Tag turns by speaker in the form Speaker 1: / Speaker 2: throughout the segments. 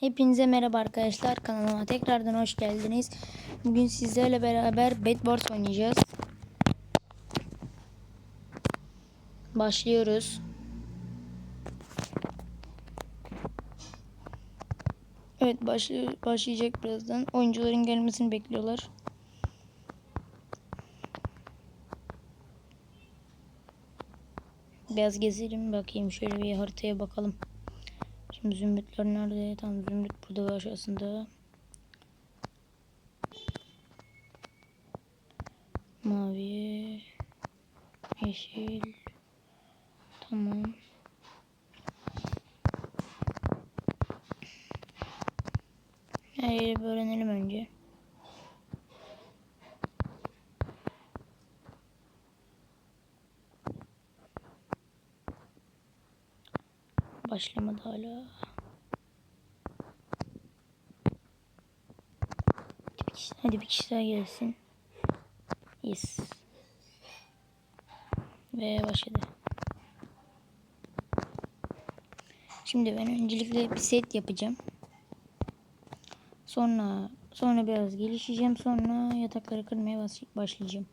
Speaker 1: Hepinize merhaba arkadaşlar kanalıma tekrardan hoş geldiniz. Bugün sizlerle beraber Bed Wars oynayacağız. Başlıyoruz. Evet başlı, başlayacak birazdan. Oyuncuların gelmesini bekliyorlar. Biraz gezelim bakayım şöyle bir haritaya bakalım. Zümrütler nerede? Tam zümrüt burada aşağısında. Mavi. Yeşil. Tamam. Her yeri öğrenelim önce. Başlamadı hala. Hadi bir kişi, hadi bir kişi daha gelsin. Yes. Ve başladı. Şimdi ben öncelikle bir set yapacağım. Sonra sonra biraz gelişeceğim. Sonra yatakları kırmaya baş- başlayacağım.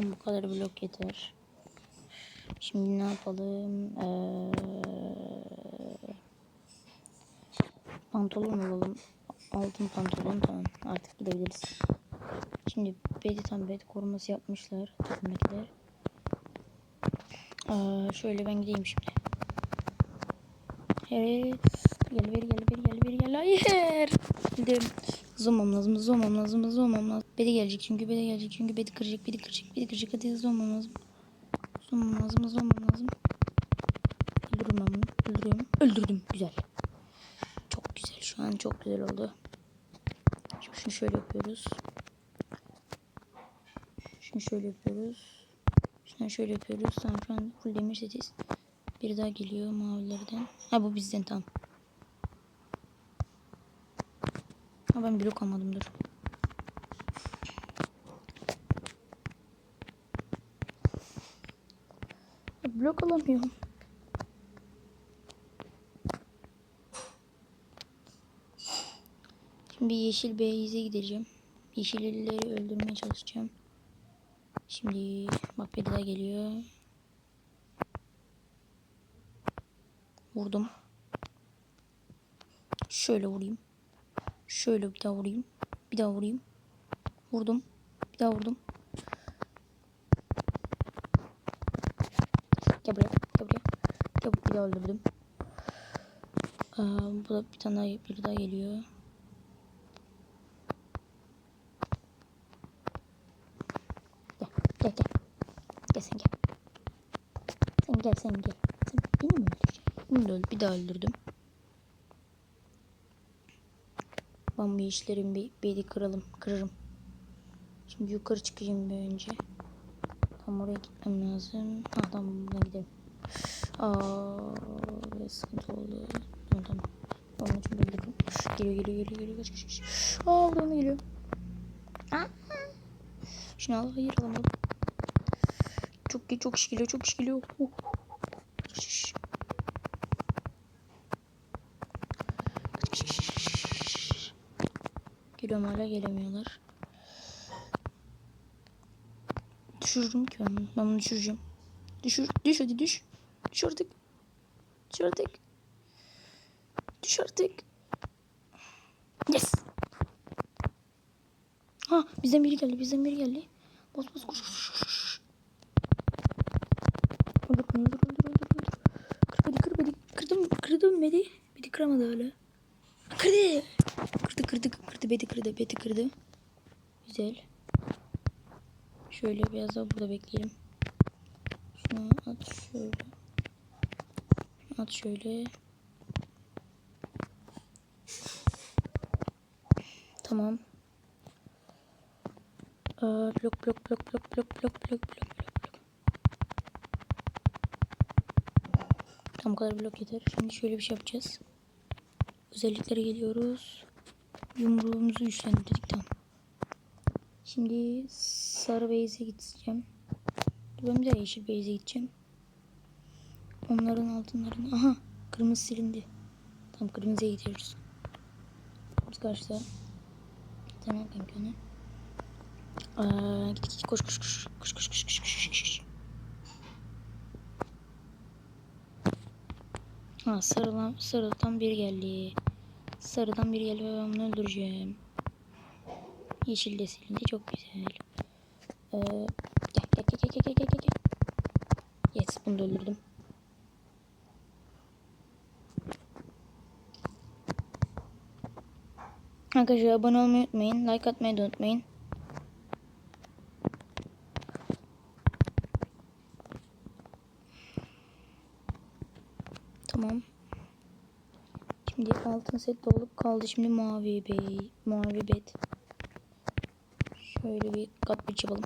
Speaker 1: Tam bu kadar blok yeter. Şimdi ne yapalım? Ee, pantolon alalım. Altın pantolon tamam. Artık gidebiliriz. Şimdi bedi tam bed koruması yapmışlar. Takımdakiler. Ee, şöyle ben gideyim şimdi. Evet. Gel ver gel ver gel ver gel. Hayır. Gidelim. Hızlı olmam lazım. Hızlı olmam lazım. Hızlı olmam lazım. Bedi gelecek çünkü. Bedi gelecek çünkü. Bedi kıracak. Bedi kıracak. Bedi kıracak. Hadi hızlı olmam lazım. Hızlı olmam lazım. Hızlı olmam lazım. Öldürürüm ben bunu. Öldürüyorum. Öldürdüm. Güzel. Çok güzel. Şu an çok güzel oldu. Şimdi şunu şöyle yapıyoruz. Şunu şöyle yapıyoruz. Şunu şöyle yapıyoruz. Tamam şu an full demir setiz. Biri daha geliyor mavilerden. Ha bu bizden tamam. Ha ben blok almadım dur. Blok alamıyorum. Şimdi yeşil beyze gideceğim. Yeşilleri öldürmeye çalışacağım. Şimdi bak biri daha geliyor. Vurdum. Şöyle vurayım. Şöyle bir daha vurayım. Bir daha vurayım. Vurdum. Bir daha vurdum. Gel buraya. Gel buraya. Gel bir daha öldürdüm. Aa, bu da bir tane daha, biri daha geliyor. Gel. Gel gel. Sen gel. Sen gel sen gel. Sen beni mi öldüreceksin? Bunu da öl- bir daha öldürdüm. Ben bu işlerin bir bedi kıralım, kırarım. Şimdi yukarı çıkacağım bir önce. Tam oraya gitmem lazım. Ha tamam buradan gidelim. Aa, sıkıntı oldu. Tamam tamam. Onun için böyle. Geliyor geliyor geliyor geliyor. Kaç kaç kaç. Aa buradan geliyor. Aa. Şunu al. Hayır alamadım. Çok çok iş geliyor. Çok iş geliyor. Kaç, kaç, kaç. Kaç, kaç, kaç. Geliyorum hala gelemiyorlar. Düşürürüm ki onu. Ben bunu düşüreceğim. Düşür. Düş hadi düş. Düş artık. Düş artık. Düş artık. Yes. Ha bizden biri geldi. Bizden biri geldi. Bas bas koş koş koş. koş. Öldür öldür öldür öldür. lan Bedi. Bedi kıramadı öyle. Kırdı. Kırdı kırdı Bedi kırdı Bedi kırdı. Güzel. Şöyle biraz daha burada bekleyelim. Şunu at şöyle. At şöyle. Tamam. Ee, blok blok blok blok blok blok blok blok. Tam kadar blok yeter. Şimdi şöyle bir şey yapacağız. Özelliklere geliyoruz. Yumruğumuzu güçlendirdik tamam. Şimdi sarı base'e gideceğim. Ben de yeşil base'e gideceğim. Onların altınlarını... Aha kırmızı silindi. Tam kırmızıya gidiyoruz. Biz karşıda. Tamam kanka onu. Aa, git git koş koş koş koş koş koş koş koş koş koş. Ha sarıdan sarıdan bir geldi. Sarıdan bir geldi ve ben bunu öldüreceğim. Yeşil de silindi çok güzel. Ee, gel gel gel gel gel gel gel. Yes bunu da öldürdüm. Arkadaşlar abone olmayı unutmayın. Like atmayı da unutmayın. Tamam. Şimdi altın set dolup kaldı. Şimdi mavi bey, mavi bet. Şöyle bir kat bir yapalım.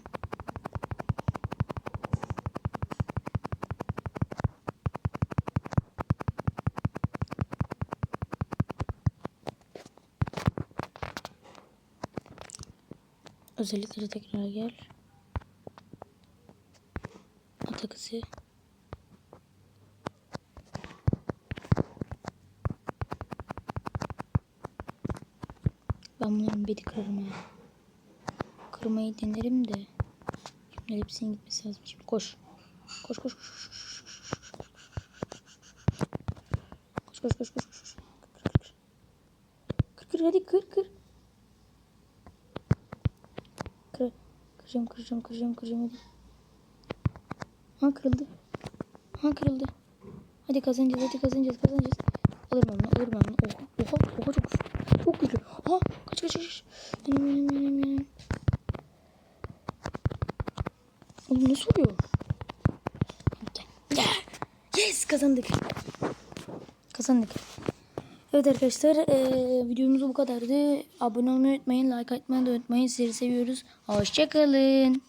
Speaker 1: Özellikleri tekrar gel. Atak Ben bunların bedi kırarım ya. Kırmayı denerim de. Şimdi hepsinin gitmesi lazım. Şimdi koş. Koş koş koş. Koş koş koş koş koş. koş. Kır kır hadi kır kır. Kır. Kıracağım kıracağım kıracağım kıracağım hadi. Ha kırıldı. Ha kırıldı. Hadi kazanacağız hadi kazanacağız kazanacağız. Alırım onu alırım onu. Oha oha oha çok. Çok güçlü. Ha kaç kaç kaç. Benim benim benim benim. Oğlum nasıl oluyor? Yes kazandık. Kazandık. Evet arkadaşlar eee videomuz bu kadardı. Abone olmayı unutmayın. Like atmayı da unutmayın. Sizleri seviyoruz. Hoşçakalın.